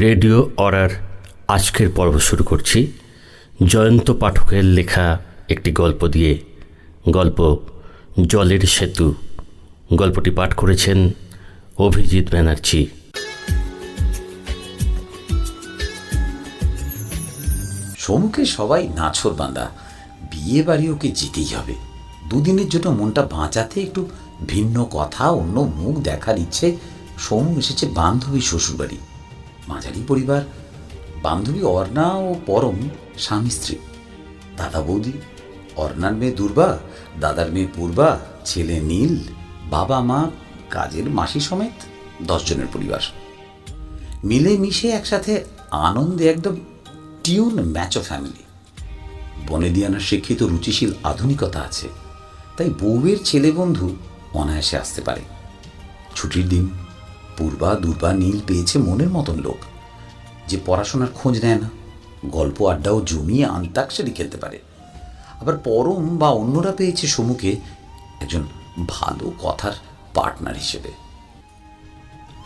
Radio অরার আজকের পর্ব শুরু করছি। জয়ন্ত পাঠকের লেখা একটি গল্প দিয়ে। গল্প জলের সেতু। গল্পটি পাঠ করেছেন অভিজিৎ ব্যানার্জি। সমুখে সবাই নাছর বাঁধা বিয়ে বাড়ি ওকে যেতেই হবে। দুদিনের জন্য মনটা বাঁচাতে একটু ভিন্ন কথা, অন্য মুখ দেখার ইচ্ছে। সমু এসেছে বান্ধবী শ্বশুরবাড়ি। মাঝারি পরিবার, বান্ধবী অর্ণা ও পরম স্বামী স্ত্রী। দাদা বৌদি, অর্ণার মেয়ে দুর্বা, দাদার মেয়ে পূর্বা, ছেলে নীল, বাবা মা, কাজের মাসি সমেত দশজনের পরিবার। মিলে মিশে একসাথে আনন্দে একদম টিউন ম্যাচো ফ্যামিলি। বনেদিয়ানার শিক্ষিত রুচিশীল আধুনিকতা আছে, তাই বউয়ের ছেলে বন্ধু অনায়াসে আসতে পারে। ছুটির দিন পূর্বা দুর্বা নীল পেয়েছে মনের মতন লোক, যে পড়াশোনার খোঁজ নেয় না, গল্প আড্ডাও জমিয়ে আন্তাক্ষরী খেলতে পারে। আবার পরম বা অন্যরা পেয়েছে সমুকে একজন ভালো কথার পার্টনার হিসেবে।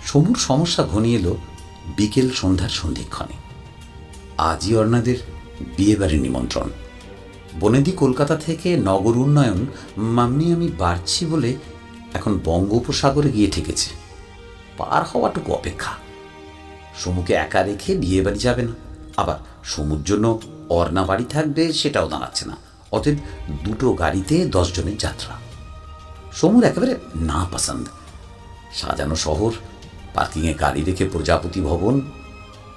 সমুর সমস্যা ঘনিয়ে এলো বিকেল সন্ধ্যার সন্ধিক্ষণে। আজই অর্ণাদের বিয়েবাড়ির নিমন্ত্রণ। বনেদি কলকাতা থেকে নগর উন্নয়ন মাম্মি আমি বাড়ছি বলে এখন বঙ্গোপসাগরে গিয়ে ঠেকেছে। পার হওয়াটুকু অপেক্ষা। সমুকে একা রেখে বিয়ে বাড়ি যাবে না। আবার সমুর জন্য অর্ণা বাড়ি থাকবে সেটাও দাঁড়াচ্ছে না। অতএব দুটো গাড়িতে দশ জনের যাত্রা। সমুর একেবারে না পছন্দ সাজানো শহর, পার্কিংয়ে গাড়ি রেখে প্রজাপতি ভবন,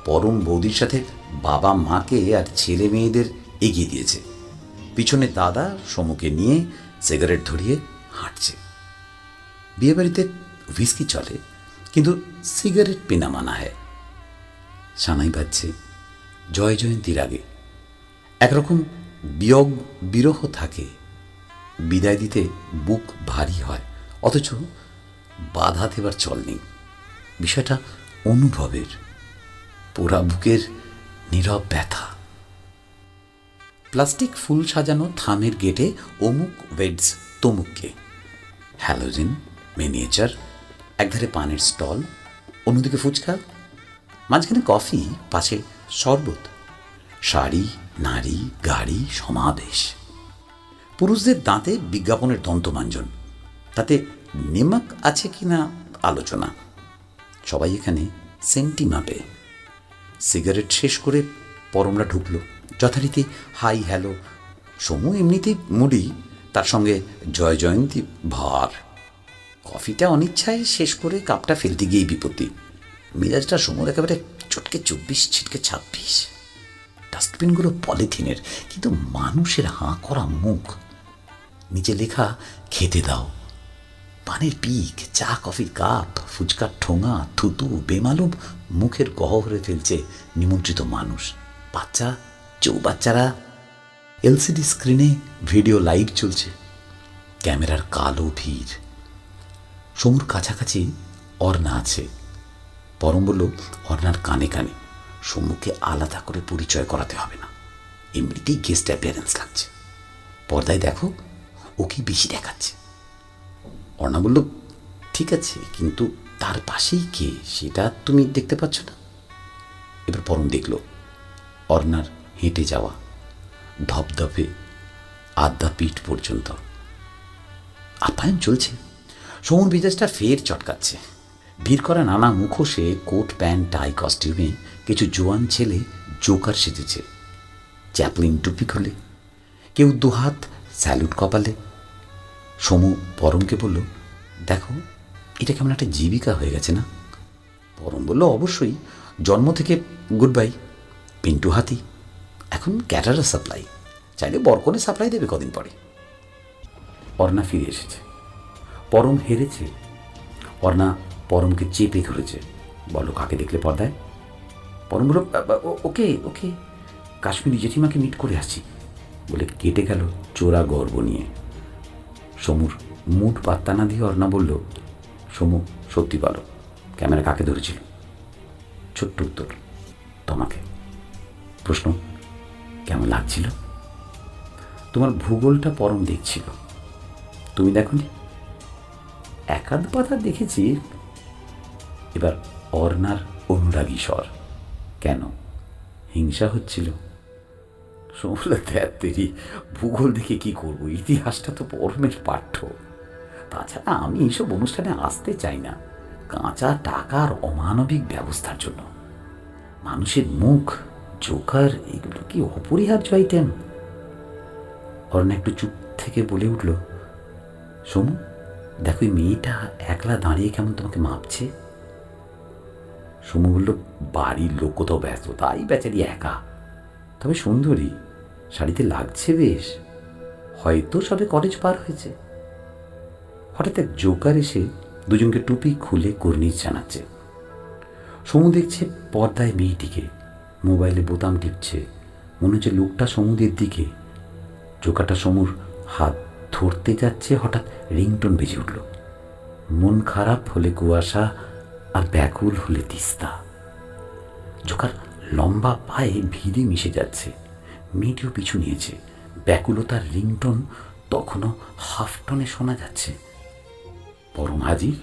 পরম বৌদির সাথে বাবা মাকে আর ছেলে মেয়েদের এগিয়ে দিয়েছে। পিছনে দাদা সমুকে নিয়ে সিগারেট ধরিয়ে হাঁটছে। বিয়েবাড়িতে হুইস্কি চলে। কিন্তু সিগারেট পিনা মানা হয়। সানাই বাজছে। জয় জয়ন্তীর আগে। একরকম বিয়োগ বিরহ থাকে। বিদায় দিতে বুক ভারী হয়। অথচ বাধা দেবার চল নেই। বিষয়টা অনুভবের। পোড়া বুকের নীরব ব্যথা। প্লাস্টিক ফুল সাজানো থামের গেটে অমুক ওয়েডস তমুককে। হ্যালোজেন, মিনিয়েচার একধারে পানের স্টল, অন্যদিকে ফুচকা, মাঝখানে কফি, পাশে শরবত, শাড়ি, নারী, গাড়ি, সমাবেশ। পুরুষদের দাঁতে বিজ্ঞাপনের দন্তমাঞ্জন। তাতে নেমাক আছে কিনা আলোচনা। সবাই এখানে সেন্টি মাপে সিগারেট শেষ করে পরমরা ঢুকলো। যথারীতি, হাই হ্যালো। সমু এমনিতেই মুড়ি, তার সঙ্গে জয় জয়ন্তী ভার। কফিটা অনিচ্ছায় শেষ করে কাপটা ফেলতে গিয়েই বিপত্তি। মেজাজটা সমুর একেবারে চটকে চব্বিশ, ছিটকে ছাব্বিশ। ডাস্টবিনগুলো পলিথিনের, কিন্তু মানুষের হাঁ করা মুখ। নিচে লেখা, খেতে দাও। পানের পিক, চা, কফির কাপ, ফুচকার ঠোঙা, থুতু, বেমালুম, মুখের গহ্বরে ফেলছে নিমন্ত্রিত মানুষ। বাচ্চা, চৌবাচ্চারা, এলসিডি স্ক্রিনে ভিডিও লাইভ চলছে। ক্যামেরার কালো ভিড়। সমুর কাছাকাছি অর্ণা আছে। পরম বলল, অর্ণার কানে কানে, সমুকে আলাদা করে পরিচয় করাতে হবে না। এমনিতেই গেস্ট অ্যাপিয়ারেন্স লাগছে। পর্দায় দেখো ও কি বেশি দেখাচ্ছে। অর্ণা বলল, ঠিক আছে, কিন্তু তার পাশেই কে, সেটা তুমি দেখতে পাচ্ছ না? এবার পরম দেখল, অর্ণার হেঁটে যাওয়া ধপধপে আদ্যা পিঠ পর্যন্ত। আপ্যায়ন চলছে। সমুর বিদেশটা ফের চটকাচ্ছে। ভিড় করা নানা মুখোশে কোট, প্যান্ট, টাই, কস্টিউমে কিছু জোয়ান ছেলে জোকার সেজেছে। চ্যাপলিন টুপি খোলে, কেউ দুহাত স্যালুট কপালে। সমু পরমকে বলল, দেখো, এটা কেমন একটা জীবিকা হয়ে গেছে না? পরম বলল, অবশ্যই। জন্ম থেকে গুড বাই পিন্টু হাতি। এখন ক্যাটারা সাপ্লাই। চাইলে বরকনে সাপ্লাই দেবে কদিন পরে। অর্ণা ফিরে এসেছে। পরম হেরেছে। অর্ণা পরমকে চেপে ধরেছে। বলো কাকে দেখলে পর্দায়? পরম বলল "আ, আ, ও- ওকে ওকে। কাশ্মীরি জেঠিমাকে মিট করে আসছি। বলে কেটে গেল চোরা গর্ব নিয়ে। সমুর মুঠ পাত্তা না দিয়ে অর্ণা বলল সমু সত্যি বলো ক্যামেরা কাকে ধরেছিল? ছোট্ট উত্তর তোমাকে। প্রশ্ন কেমন লাগছিল? তোমার ভূগোলটা পরম দেখছিল। তুমি দেখনি? একাধ পাতা দেখেছি। এবার অর্ণার অনুরাগী স্বর। কেন? হিংসা হচ্ছিল। সমুলা তেরি ভূগোল দেখে কি করব? ইতিহাসটা তো পরমের পাঠ্য। তাছাড়া আমি এইসব অনুষ্ঠানে আসতে চাই না। কাঁচা টাকার অমানবিক ব্যবস্থার জন্য। মানুষের মুখ, জোকার, এগুলো কি অপরিহার্য আইটেম অরণ্য একটু চুপ থেকে বলে উঠল, সোমু দেখো ওই মেয়েটা একলা দাঁড়িয়ে কেমন তোমাকে মাপছে? সোমু বলল বাড়ির লোক কোথাও ব্যস্ত, তাই বেচারি একা। তবে সুন্দরী, শাড়িতে লাগছে বেশ। হয়তো সবে কলেজ পার হয়েছে। হঠাৎ এক জোকার এসে দুজনকে টুপি খুলে কর্নিশ জানাচ্ছে। সমু দেখছে পর্দায় মেয়েটিকে, মোবাইলে বোতাম টিপছে। মনে হচ্ছে লোকটা সমুদের দিকে। জোকারটা সমুর হাত ধরতে যাচ্ছে, হঠাৎ রিংটোন বেজে উঠল। মন খারাপ হলে কুয়াশা আর ব্যাকুল হলে তিস্তা। জোকার লম্বা পায়ে ভিড়ে মিশে যাচ্ছে, মেয়েটিও পিছু নিয়েছে। ব্যাকুলতার রিংটোন তখনও হাফ টনে শোনা যাচ্ছে। পরম হাজির?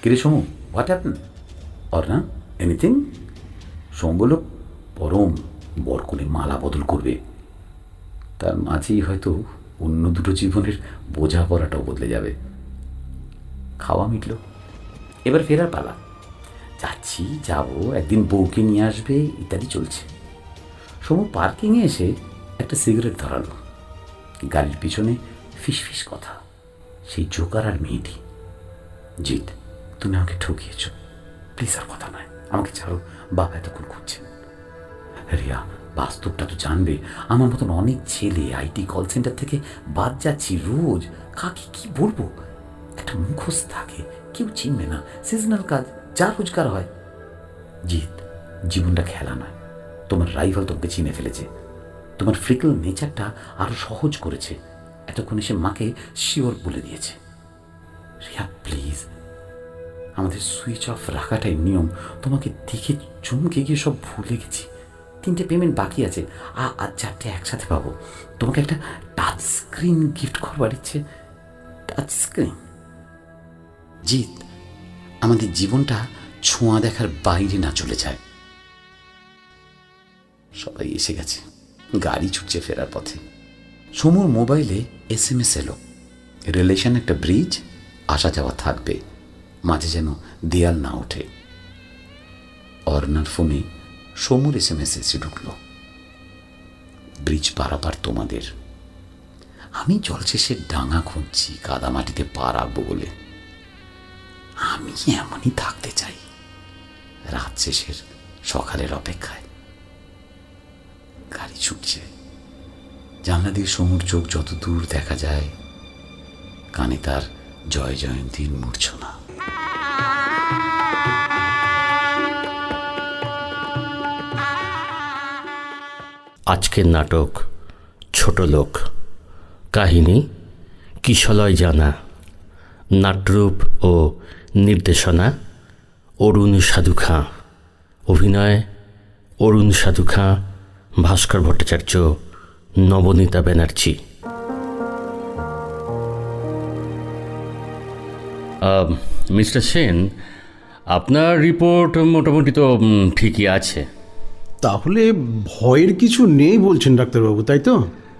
কিরে সমু হোয়াট হ্যাপেন অর না এনিথিং সোম বলল, পরম বরকনে মালা বদল করবে। তার মাঝেই হয়তো অন্য দুটো জীবনের বোঝাপড়াটাও বদলে যাবে। খাওয়া মিটল। এবার ফেরার পালা। যাচ্ছি, যাব, একদিন বউকে নিয়ে আসবে, ইত্যাদি চলছে। সমু পার্কিংয়ে এসে একটা সিগারেট ধরালো। গাড়ির পিছনে ফিস ফিস কথা। সেই জোকার আর মেয়েটি। জিৎ, তুমি আমাকে ঠকিয়েছ। প্লিজ আর কথা নয়। আমাকে ছাড়ো। বাবা এতক্ষণ খুঁজছেন রিয়া বাস্তবটা তো জানবে। আমার মতন অনেক ছেলে আইটি কল সেন্টার থেকে বাদ যাচ্ছি রোজ। কাকে কি বলব? একটা মুখোশ থাকে, কেউ চিনবে না। সিজনাল কাজ, যা রোজগার হয়। জিৎ, জীবনটা খেলা নয়। তোমার রাইভাল তোমাকে চিনে ফেলেছে। তোমার ফ্রিকল নেচারটা আরও সহজ করেছে। এতক্ষণ এসে মাকে শিওর বলে দিয়েছে। রিয়া প্লিজ আমাদের সুইচ অফ রাখাটাই নিয়ম। তোমাকে দেখে চমকে গিয়ে সব ভুলে গেছি। তিনটে পেমেন্ট বাকি আছে। আর চারটে একসাথে পাবো। তোমাকে একটা টাচ স্ক্রিন গিফট করবার ইচ্ছে। টাচ স্ক্রিন জিৎ, আমাদের জীবনটা ছোঁয়া দেখার বাইরে না চলে যায়। সবাই এসে গেছে। গাড়ি ছুটছে ফেরার পথে। সমুর মোবাইলে এস এম এস এলো। রিলেশন একটা ব্রিজ আসা যাওয়া থাকবে। মাঝে যেন দেয়াল না ওঠে। অর্ণার ফোনে সমুর এসে এসে ঢুকলো। ব্রিজ পারাপার তোমাদের। আমি জলশেষের ডাঙা খুঁজছি কাদামাটিতে পা রাখব বলে। আমি এমনই থাকতে চাই, রাত শেষের সকালের অপেক্ষায়। গাড়ি ছুটছে। জানলা দিয়ে সমুর চোখ যত দূর দেখা যায়, কানে তার জয় জয়ন্তীর মূর্ছনা। আজকের নাটক, ছোট লোক। কাহিনী, কিশলয় জানা। নাট্যরূপ ও নির্দেশনা, অরুণ সাধু খাঁ। অভিনয়, অরুণ সাধু খাঁ, ভাস্কর ভট্টাচার্য, নবনীতা ব্যানার্জি। মিস্টার সেন, আপনার রিপোর্ট মোটামুটি তো ঠিকই আছে। তাহলে ভয়ের কিছু নেই বলছেন ডাক্তারবাবু তাই তো?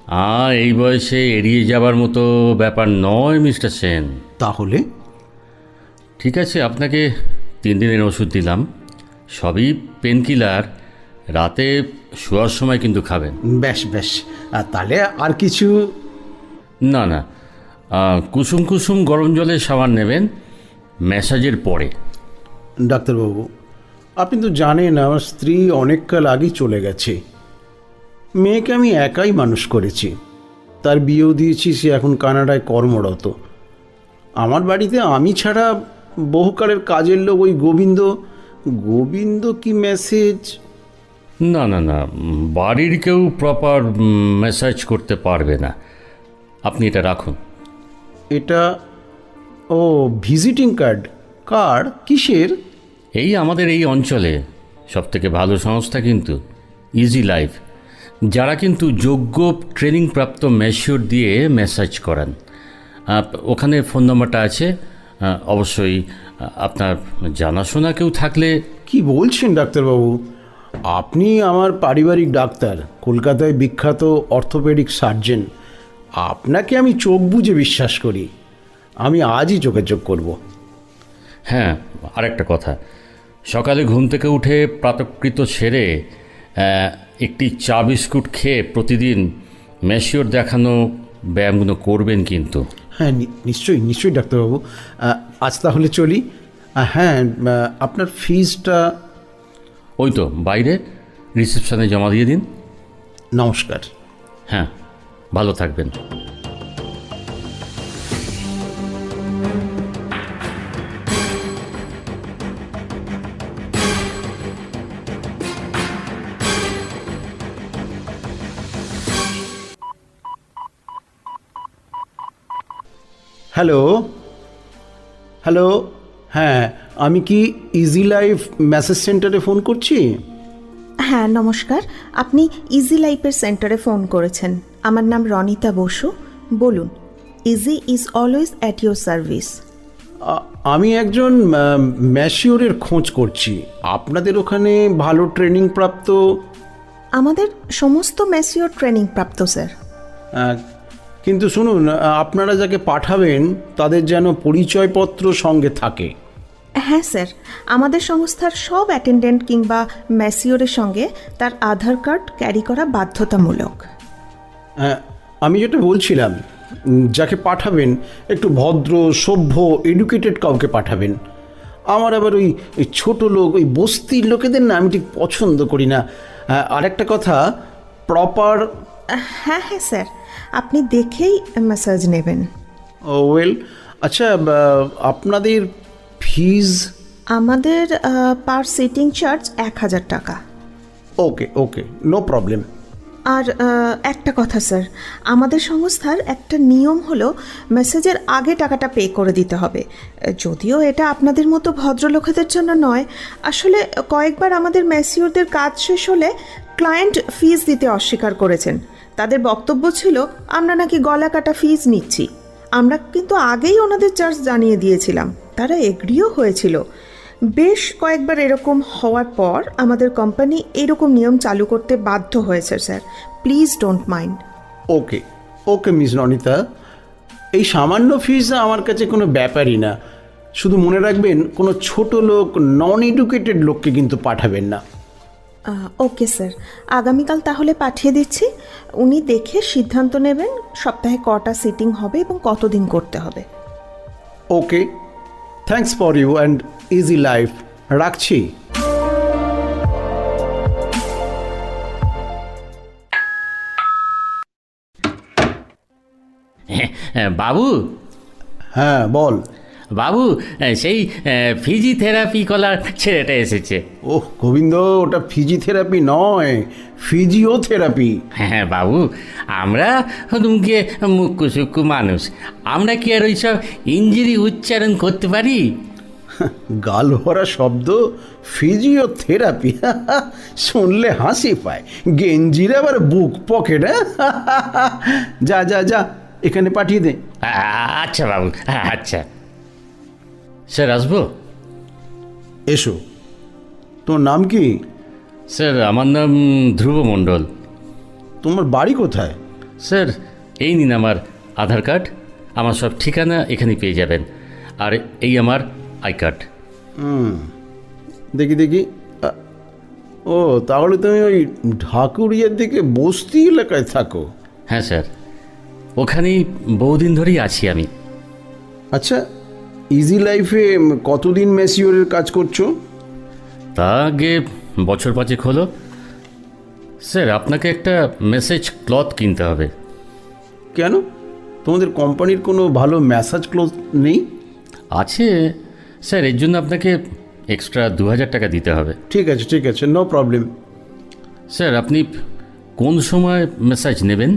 আর এই বয়সে এড়িয়ে যাবার মতো ব্যাপার নয় মিস্টার সেন। তাহলে? ঠিক আছে আপনাকে তিন দিনের ওষুধ দিলাম। সবই পেনকিলার রাতে শোয়ার সময় কিন্তু খাবেন। বেশ বেশ তাহলে আর কিছু? না না। কুসুম কুসুম গরম জলে সাবান নেবেন ম্যাসাজের পরে। ডাক্তারবাবু আপনি তো জানেন আমার স্ত্রী অনেককাল আগেই চলে গেছে। মেয়েকে আমি একাই মানুষ করেছি। তার বিয়েও দিয়েছি সে এখন কানাডায় কর্মরত। আমার বাড়িতে আমি ছাড়া বহুকালের কাজের লোক ওই গোবিন্দ। গোবিন্দ কি মেসেজ না না না বাড়ির কেউ প্রপার ম্যাসাজ করতে পারবে না। আপনি এটা রাখুন। এটা ও ভিজিটিং কার্ড কার্ড কিসের? এই আমাদের এই অঞ্চলে সবথেকে ভালো সংস্থা কিন্তু ইজি লাইফ যারা কিন্তু যোগ্য ট্রেনিং প্রাপ্ত ম্যাশিওর দিয়ে মেসাজ করান। ওখানে ফোন নম্বরটা আছে। অবশ্যই আপনার জানাশোনা কেউ থাকলে কি বলছেন ডাক্তারবাবু? আপনি আমার পারিবারিক ডাক্তার কলকাতায় বিখ্যাত অর্থোপেডিক সার্জন। আপনাকে আমি চোখ বুজে বিশ্বাস করি। আমি আজই চোখ করব। হ্যাঁ আরেকটা কথা। সকালে ঘুম থেকে উঠে প্রাতকৃত সেরে একটি চা বিস্কুট খেয়ে প্রতিদিন ম্যাশিওর দেখানো ব্যায়ামগুলো করবেন কিন্তু। হ্যাঁ নিশ্চয়ই নিশ্চয়ই ডাক্তারবাবু। আজ তাহলে চলি। হ্যাঁ আপনার ফিজটা ওই তো বাইরে রিসেপশানে জমা দিয়ে দিন। নমস্কার। হ্যাঁ ভালো থাকবেন। হ্যালো? হ্যালো? হ্যাঁ আমি কি ইজি লাইফ মেসেজ সেন্টারে ফোন করছি? হ্যাঁ নমস্কার। আপনি ইজি লাইফের সেন্টারে ফোন করেছেন। আমার নাম রনিতা বসু। বলুন easy is always at your service. আমি একজন ম্যাশিওরের খোঁজ করছি। আপনাদের ওখানে ভালো ট্রেনিং প্রাপ্ত? আমাদের সমস্ত ম্যাসিওর ট্রেনিং প্রাপ্ত স্যার। কিন্তু শুনুন আপনারা যাকে পাঠাবেন তাদের যেন পরিচয়পত্র সঙ্গে থাকে। হ্যাঁ স্যার। আমাদের সংস্থার সব অ্যাটেন্ডেন্ট কিংবা ম্যাসিওরের সঙ্গে তার আধার কার্ড ক্যারি করা বাধ্যতামূলক। আমি যেটা বলছিলাম যাকে পাঠাবেন একটু ভদ্র সভ্য এডুকেটেড কাউকে পাঠাবেন। আমার আবার ওই ওই ছোটো লোক ওই বস্তির লোকেদের না আমি ঠিক পছন্দ করি না। আরেকটা কথা প্রপার হ্যাঁ হ্যাঁ স্যার। আপনি দেখেই ম্যাসাজ নেবেন। ওয়েল আচ্ছা আপনাদের ফিজ আমাদের পার সিটিং চার্জ এক হাজার টাকা। ওকে ওকে নো প্রবলেম আর একটা কথা স্যার আমাদের সংস্থার একটা নিয়ম হলো মেসেজের আগে টাকাটা পে করে দিতে হবে। যদিও এটা আপনাদের মতো ভদ্রলোকেদের জন্য নয় আসলে কয়েকবার আমাদের ম্যাসিওরদের কাজ শেষ হলে ক্লায়েন্ট ফিজ দিতে অস্বীকার করেছেন। তাদের বক্তব্য ছিল, আমরা নাকি গলা কাটা ফিজ নিচ্ছি। আমরা কিন্তু আগেই ওনাদের চার্জ জানিয়ে দিয়েছিলাম। তারা এগ্রিও হয়েছিল। বেশ কয়েকবার এরকম হওয়ার পর আমাদের কোম্পানি এরকম নিয়ম চালু করতে বাধ্য হয়েছে, sir. Please don't mind okay okay miss Nonita এই সামান্য ফিজ আমার কাছে কোনো ব্যাপারই না। শুধু মনে রাখবেন, কোনো ছোট লোক নন এডুকেটেড লোককে কিন্তু পাঠাবেন না। ওকে স্যার আগামীকাল তাহলে পাঠিয়ে দিচ্ছি। উনি দেখে সিদ্ধান্ত নেবেন সপ্তাহে কটা সিটিং হবে এবং কতদিন করতে হবে। Okay thanks for you and easy life রাখছি। হ্যাঁ, বাবু? হ্যাঁ বল। বাবু সেই ফিজিথেরাপি কলার ছেলেটা এসেছে। ওহ গোবিন্দ ওটা ফিজিথেরাপি নয় ফিজিওথেরাপি। হ্যাঁ বাবু আমরা হতুমকে মুক্কু সুক্কু মানুষ। আমরা কি আর ওইসব ইঞ্জিরি উচ্চারণ করতে পারি? গাল ভরা শব্দ ফিজিওথেরাপি শুনলে হাসি পায়। গেঞ্জির আবার বুক পকেট যা যা যা এখানে পাঠিয়ে দে। আচ্ছা বাবু আচ্ছা। স্যার আসব? এসো। তোর নাম কি? স্যার আমার নাম ধ্রুব মণ্ডল। তোমার বাড়ি কোথায়? স্যার এই নিন আমার আধার কার্ড। আমার সব ঠিকানা এখানে পেয়ে যাবেন। আর এই আমার আই কার্ড। দেখি দেখি। ও তাহলে তুমি ওই ঢাকুরিয়ার দিকে বস্তি এলাকায় থাকো। হ্যাঁ স্যার। ওখানেই বহুদিন ধরেই আছি আমি। আচ্ছা ইজি লাইফে কতদিন ম্যাসিওরের কাজ করছ? তা আগে বছর পাঁচেক হলো। স্যার আপনাকে একটা মেসেজ ক্লথ কিনতে হবে। কেন? তোমাদের কোম্পানির কোনো ভালো ম্যাসাজ ক্লথ নেই? আছে। স্যার এর জন্য আপনাকে এক্সট্রা দু হাজার টাকা দিতে হবে। ঠিক আছে ঠিক আছে নো প্রবলেম স্যার আপনি কোন সময় মেসেজ নেবেন?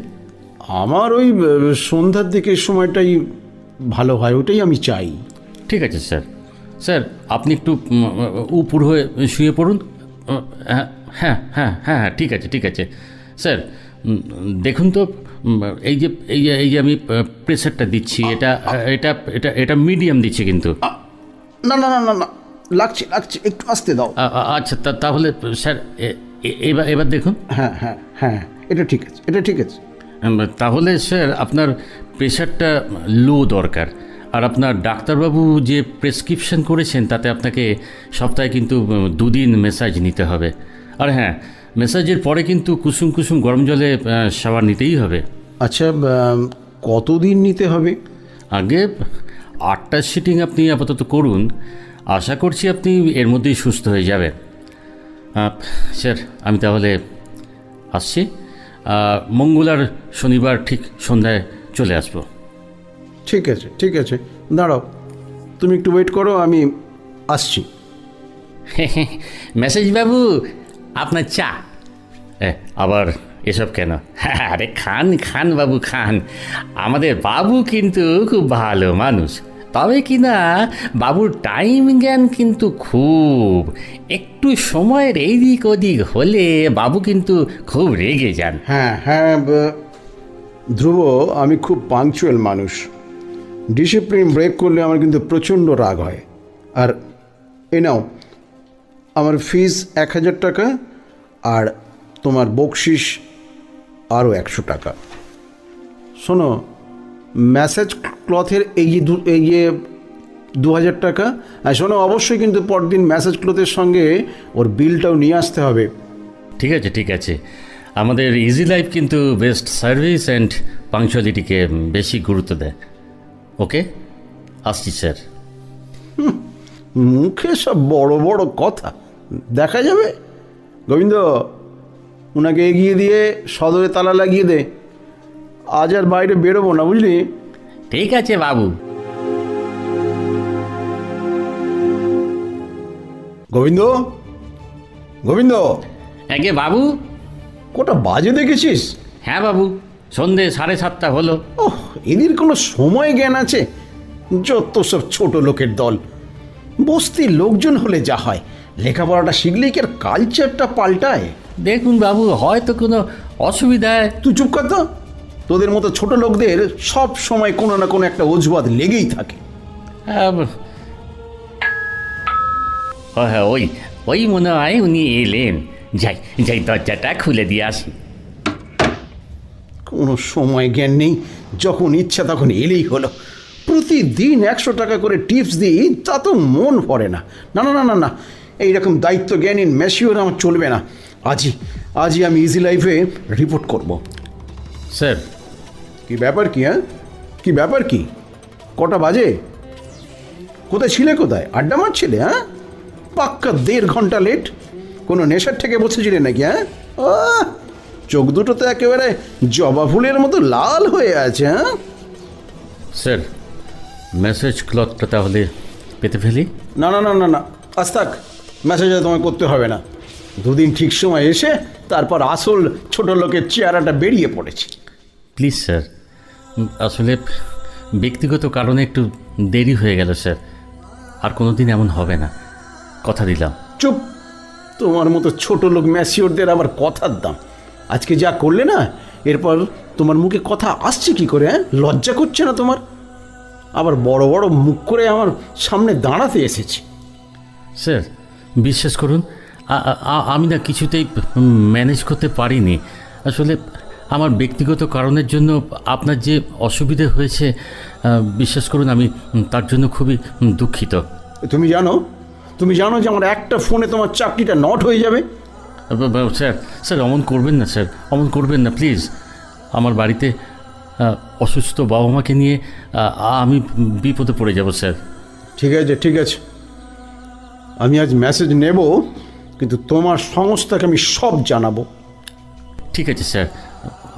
আমার ওই সন্ধ্যার দিকের সময়টাই ভালো হয় ওটাই আমি চাই। ঠিক আছে স্যার। স্যার আপনি একটু উপুর হয়ে শুয়ে পড়ুন। হ্যাঁ হ্যাঁ হ্যাঁ হ্যাঁ হ্যাঁ ঠিক আছে ঠিক আছে। স্যার দেখুন তো এই যে এই যে এই যে আমি প্রেসারটা দিচ্ছি এটা এটা এটা এটা মিডিয়াম দিচ্ছি কিন্তু। না না না না না লাগছে লাগছে একটু আসতে দাও। আচ্ছা তা- তাহলে স্যার এবার এবার দেখুন। হ্যাঁ হ্যাঁ হ্যাঁ এটা ঠিক আছে এটা ঠিক আছে। তাহলে স্যার আপনার প্রেশারটা লো দরকার। আর আপনার ডাক্তারবাবু যে প্রেসক্রিপশন করেছেন তাতে আপনাকে সপ্তাহে কিন্তু দুদিন মেসাজ নিতে হবে। আর হ্যাঁ মেসাজের পরে কিন্তু কুসুম কুসুম গরম জলে সাবান নিতেই হবে। আচ্ছা কতদিন নিতে হবে? আগে আটটা সিটিং আপনি আপাতত করুন। আশা করছি আপনি এর মধ্যেই সুস্থ হয়ে যাবেন। স্যার আমি তাহলে আসছি। আহ, মঙ্গল আর শনিবার ঠিক সন্ধ্যায় চলে আসব। ঠিক আছে ঠিক আছে। দাঁড়াও তুমি একটু ওয়েট করো আমি আসছি। মেসেজ বাবু আপনার চা। আবার এসব কেন? আরে খান খান বাবু খান। আমাদের বাবু কিন্তু খুব ভালো মানুষ। তবে কি না বাবুর টাইম জ্ঞান কিন্তু খুব। একটু সময়ের এইদিক ওদিক হলে বাবু কিন্তু খুব রেগে যান। হ্যাঁ হ্যাঁ ধ্রুব আমি খুব পাংচুয়াল মানুষ। ডিসিপ্লিন ব্রেক করলে আমার কিন্তু প্রচণ্ড রাগ হয়। আর এ নাও, আমার ফিস এক হাজার টাকা আর তোমার বকশিস আরও একশো টাকা। শোনো ম্যাসেজ ক্লথের এই যে এই যে দু হাজার টাকা, আর শোনো, অবশ্যই কিন্তু পরদিন ম্যাসেজ ক্লথের সঙ্গে ওর বিলটাও নিয়ে আসতে হবে। ঠিক আছে ঠিক আছে। আমাদের ইজি লাইফ কিন্তু বেস্ট সার্ভিস অ্যান্ড পাংচুয়ালিটিকে বেশি গুরুত্ব দেয়। ওকে আসছি স্যার। মুখে সব বড় বড় কথা। দেখা যাবে? গোবিন্দ ওনাকে এগিয়ে দিয়ে সদরে তালা লাগিয়ে দে। আজ আর বাইরে বেরোবো না বুঝলি? ঠিক আছে বাবু। গোবিন্দ? গোবিন্দ? আগে বাবু। কোটা বাজে দেখেছিস? হ্যাঁ বাবু। সন্ধে সাড়ে সাতটা হলো। ওহ এদের কোনো সময় জ্ঞান আছে? যত সব ছোট লোকের দল। বস্তির লোকজন হলে যা হয় লেখাপড়াটা শিখলেই কি আর কালচারটা পাল্টায়? দেখুন বাবু হয়তো কোনো অসুবিধায় তুই চুপ কর তো। তোদের মতো ছোট লোকদের সব সময় কোনো না কোনো একটা অজুহাত লেগেই থাকে। ও হ্যাঁ ওই ওই মনে হয় উনি এলেন। যাই যাই দরজাটা খুলে দিয়ে আসি। কোনো সময় জ্ঞান নেই। যখন ইচ্ছা তখন এলেই হলো। প্রতিদিন একশো টাকা করে টিপস দিই তা তো মন পড়ে না। না না না না না। এইরকম দায়িত্ব জ্ঞানীন ম্যাসিওর আমার চলবে না। আজই আজই আমি ইজি লাইফে রিপোর্ট করব। স্যার। কি ব্যাপার কি হ্যাঁ? কি ব্যাপার কি? কটা বাজে? কোথায় ছিলে কোথায়? আড্ডা মারছিলে হ্যাঁ? পাক্কা দেড় ঘণ্টা লেট কোনো নেশার থেকে বসেছিলে নাকি হ্যাঁ? চোখ দুটো তো একেবারে জবা ফুলের মতো লাল হয়ে আছে হ্যাঁ? স্যার মেসেজ ক্লথটা তাহলে পেতে ফেলি? না না না না না আজ থাক মেসেজ তোমায় করতে হবে না। দুদিন ঠিক সময় এসে তারপর আসল ছোট লোকের চেহারাটা বেরিয়ে পড়েছে। প্লিজ স্যার আসলে ব্যক্তিগত কারণে একটু দেরি হয়ে গেল স্যার আর কোনো দিন এমন হবে না। কথা দিলাম। চুপ তোমার মতো ছোট লোক ম্যাসিওরদের আবার কথার দাম। আজকে যা করলে না এরপর তোমার মুখে কথা আসছে কি করে হ্যাঁ? লজ্জা করছে না তোমার? আবার বড় বড় মুখ করে আমার সামনে দাঁড়াতে এসেছে। স্যার বিশ্বাস করুন আমি না কিছুতেই ম্যানেজ করতে পারিনি। আসলে আমার ব্যক্তিগত কারণের জন্য আপনার যে অসুবিধে হয়েছে বিশ্বাস করুন আমি তার জন্য খুবই দুঃখিত। তুমি জানো তুমি জানো যে আমার একটা ফোনে তোমার চাকরিটা নট হয়ে যাবে। স্যার স্যার অমন করবেন না স্যার অমন করবেন না প্লিজ। আমার বাড়িতে অসুস্থ বাবা মাকে নিয়ে আমি বিপদে পড়ে যাব স্যার। ঠিক আছে ঠিক আছে। আমি আজ মেসেজ নেব কিন্তু তোমার সংস্থাকে আমি সব জানাব। ঠিক আছে স্যার।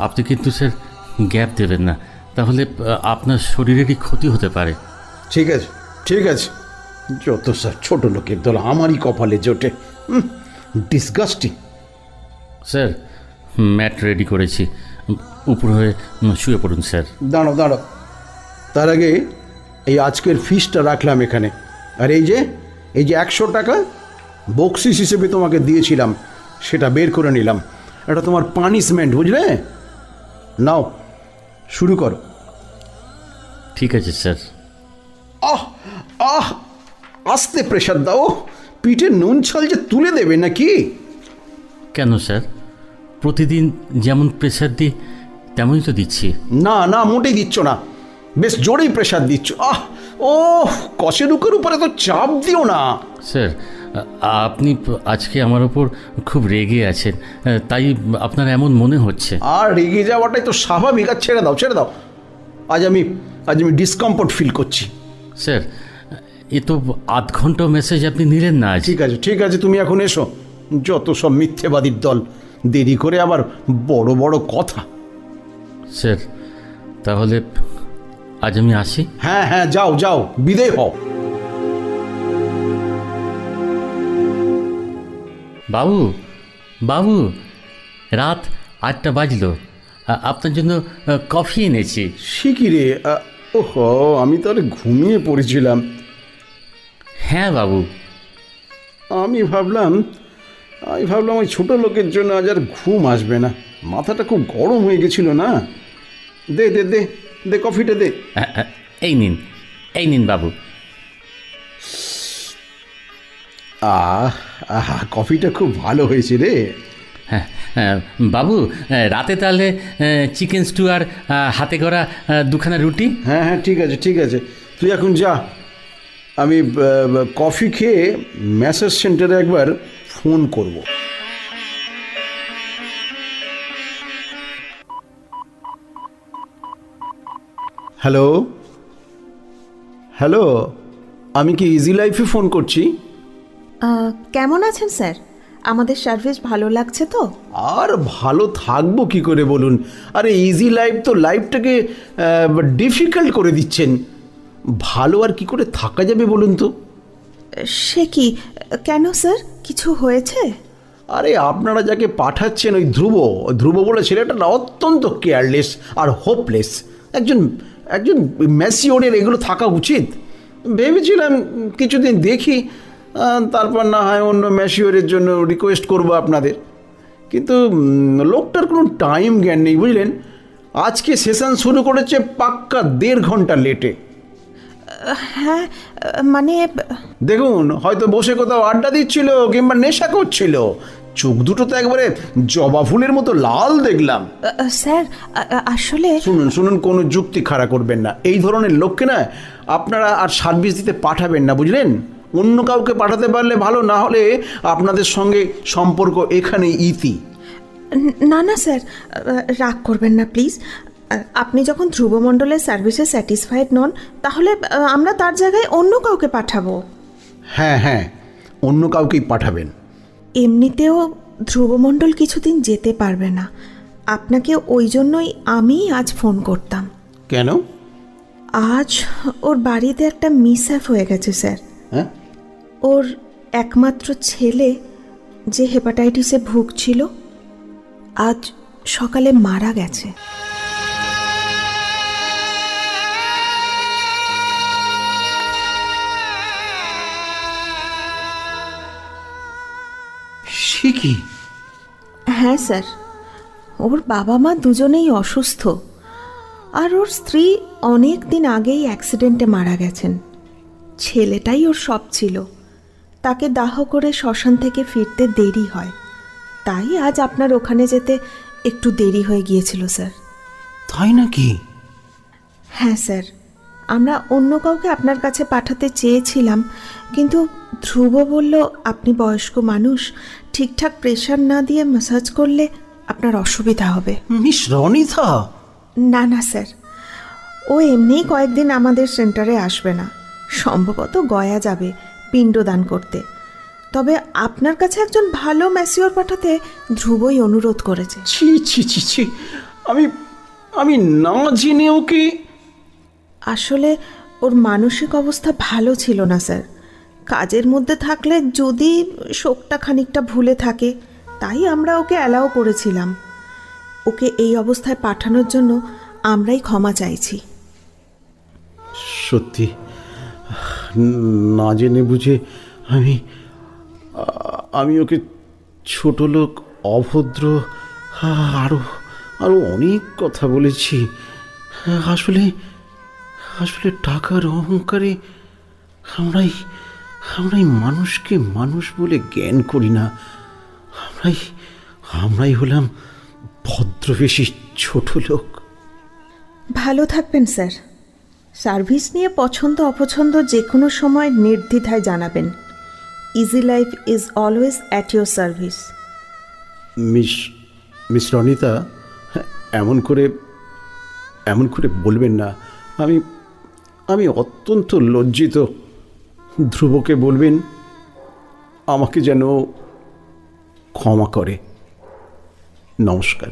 আপনি কিন্তু স্যার গ্যাপ দেবেন না। তাহলে আপনার শরীরেরই ক্ষতি হতে পারে? ঠিক আছে ঠিক আছে। যত স্যার ছোট লোকের দল আমারই কপালে জোটে। ডিসগাস্টিং স্যার ম্যাট রেডি করেছি। উপর হয়ে শুয়ে পড়ুন স্যার। দাঁড়ো দাঁড়ো তার আগে এই আজকের ফিসটা রাখলাম এখানে। আর এই যে এই যে একশো টাকা বকশিস হিসেবে তোমাকে দিয়েছিলাম সেটা বের করে নিলাম। এটা তোমার পানিশমেন্ট বুঝলে? নাও শুরু করো। ঠিক আছে স্যার। আহ আহ আস্তে প্রেশার দাও। পিঠে নুন ছাল যে তুলে দেবে নাকি? কেন স্যার? প্রতিদিন যেমন প্রেশার দিই তেমনই তো দিচ্ছি। না না মোটেই দিচ্ছ না। বেশ জোরেই প্রেশার দিচ্ছ। আহ ও কশেরুকের উপরে তো চাপ দিও না। স্যার আপনি আজকে আমার ওপর খুব রেগে আছেন তাই আপনার এমন মনে হচ্ছে। আর রেগে যাওয়াটাই তো স্বাভাবিক। আর ছেড়ে দাও ছেড়ে দাও। আজ আমি আজ আমি ডিসকমফোর্ট ফিল করছি। স্যার এ তো আধ ঘণ্টা মেসেজ আপনি নিলেন না ঠিক আছে ঠিক আছে তুমি এখন এসো। যত সব মিথ্যেবাদীর দল দেরি করে আবার বড় বড় কথা। স্যার তাহলে আজ আমি আসি। হ্যাঁ হ্যাঁ যাও যাও বিদেয় হও। বাবু বাবু রাত আটটা বাজলো। আপনার জন্য কফি এনেছি। শিখি রে? ওহো আমি তাহলে ঘুমিয়ে পড়েছিলাম। হ্যাঁ বাবু। আমি ভাবলাম আমি ভাবলাম ওই ছোটো লোকের জন্য আজ আর ঘুম আসবে না। মাথাটা খুব গরম হয়ে গেছিল না? দে দে দে দে কফিটা দে। এই নিন এই নিন বাবু। আহ আহা কফিটা খুব ভালো হয়েছে রে। হ্যাঁ হ্যাঁ, বাবু রাতে তাহলে চিকেন স্টু আর হাতে করা দুখানা রুটি? হ্যাঁ হ্যাঁ ঠিক আছে ঠিক আছে। তুই এখন যা। আমি কফি খেয়ে ম্যাসেজ সেন্টারে একবার ফোন করব। হ্যালো? হ্যালো? আমি কি ইজি লাইফে ফোন করছি? কেমন আছেন স্যার? আমাদের সার্ভিস ভালো লাগছে তো? আর ভালো থাকব কি করে বলুন? আরে ইজি লাইফ তো লাইফটাকে ডিফিকাল্ট করে দিচ্ছেন। ভালো আর কি করে থাকা যাবে বলুন তো? সে কি কেন স্যার? কিছু হয়েছে? আরে আপনারা যাকে পাঠাচ্ছেন ওই ধ্রুব ধ্রুব বলে ছেলেটা না অত্যন্ত কেয়ারলেস আর হোপলেস একজন একজন ম্যাসিওরের এগুলো থাকা উচিত। ভেবেছিলাম কিছুদিন দেখি তারপর না হয় অন্য ম্যাসিওরের জন্য রিকোয়েস্ট করব আপনাদের। কিন্তু লোকটার কোনো টাইম জ্ঞান নেই বুঝলেন? আজকে সেশন শুরু করেছে পাক্কা দেড় ঘণ্টা লেটে হ্যাঁ মানে দেখুন হয়তো বসে কোথাও আড্ডা দিচ্ছিল কিংবা নেশা করছিল। চোখ দুটো তো একবারে জবা ফুলের মতো লাল দেখলাম। স্যার আসলে শুনুন শুনুন কোনো যুক্তি খাড়া করবেন না। এই ধরনের লোককে না আপনারা আর সার্ভিস দিতে পাঠাবেন না বুঝলেন? অন্য কাউকে পাঠাতে পারলে ভালো না হলে আপনাদের সঙ্গে সম্পর্ক এখানে ইতি। না না স্যার রাগ করবেন না প্লিজ। আপনি যখন ধ্রুবমণ্ডলের সার্ভিসে স্যাটিসফাইড নন তাহলে আমরা তার জায়গায় অন্য কাউকে পাঠাবো। হ্যাঁ হ্যাঁ অন্য কাউকেই পাঠাবেন। এমনিতেও ধ্রুবমণ্ডল কিছুদিন যেতে পারবে না। আপনাকে ওই জন্যই আমি আজ ফোন করতাম। কেন? আজ ওর বাড়িতে একটা মিসঅ্যাপ হয়ে গেছে স্যার। হ্যাঁ? ওর একমাত্র ছেলে যে হেপাটাইটিসে ভুগছিল আজ সকালে মারা গেছে। কি? হ্যাঁ স্যার। ওর বাবা মা দুজনেই অসুস্থ। আর ওর স্ত্রী অনেক দিন আগেই অ্যাক্সিডেন্টে মারা গেছেন। ছেলেটাই ওর সব ছিল। তাকে দাহ করে শ্মশান থেকে ফিরতে দেরি হয়। তাই আজ আপনার ওখানে যেতে একটু দেরি হয়ে গিয়েছিল স্যার। তাই নাকি? হ্যাঁ স্যার। আমরা অন্য কাউকে আপনার কাছে পাঠাতে চেয়েছিলাম কিন্তু ধ্রুব বলল আপনি বয়স্ক মানুষ ঠিকঠাক প্রেশার না দিয়ে ম্যাসাজ করলে আপনার অসুবিধা হবে। মিস রনিতা? না না স্যার। ও এমনিই কয়েকদিন আমাদের সেন্টারে আসবে না। সম্ভবত গয়া যাবে পিণ্ডদান করতে। তবে আপনার কাছে একজন ভালো ম্যাসিওর পাঠাতে ধ্রুবই অনুরোধ করেছে। ছি ছি ছি ছি। আমি আমি না জেনে ওকে আসলে ওর মানসিক অবস্থা ভালো ছিল না, স্যার। কাজের মধ্যে থাকলে যদি শোকটা খানিকটা ভুলে থাকে, তাই আমরা ওকে অ্যালাও করেছিলাম। ওকে এই অবস্থায় পাঠানোর জন্য আমরাই ক্ষমা চাইছি। সত্যি, না জেনে বুঝে আমি আমি ওকে ছোট লোক, অভদ্র আরও আরও অনেক কথা বলেছি। আসলে আসলে টাকার অহংকারে আমরাই আমরাই মানুষকে মানুষ বলে জ্ঞান করি না। আমরাই আমরাই হলাম ভদ্রবেশী ছোট লোক। ভালো থাকবেন স্যার। সার্ভিস নিয়ে পছন্দ অপছন্দ যে কোনো সময় নির্দ্বিধায় জানাবেন। Easy life is always at your service. Miss miss Ranita হ্যাঁ, এমন করে এমন করে বলবেন না। আমি আমি অত্যন্ত লজ্জিত। ধ্রুবকে বলবেন, আমাকে যেন ক্ষমা করে। নমস্কার।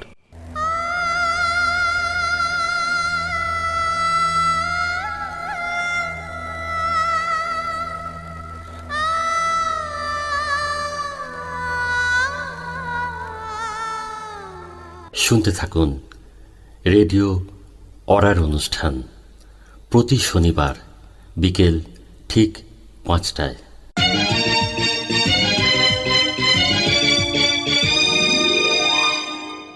শুনতে থাকুন, রেডিও অরার অনুষ্ঠান। প্রতি শনিবার বিকেল ঠিক পাঁচটায়।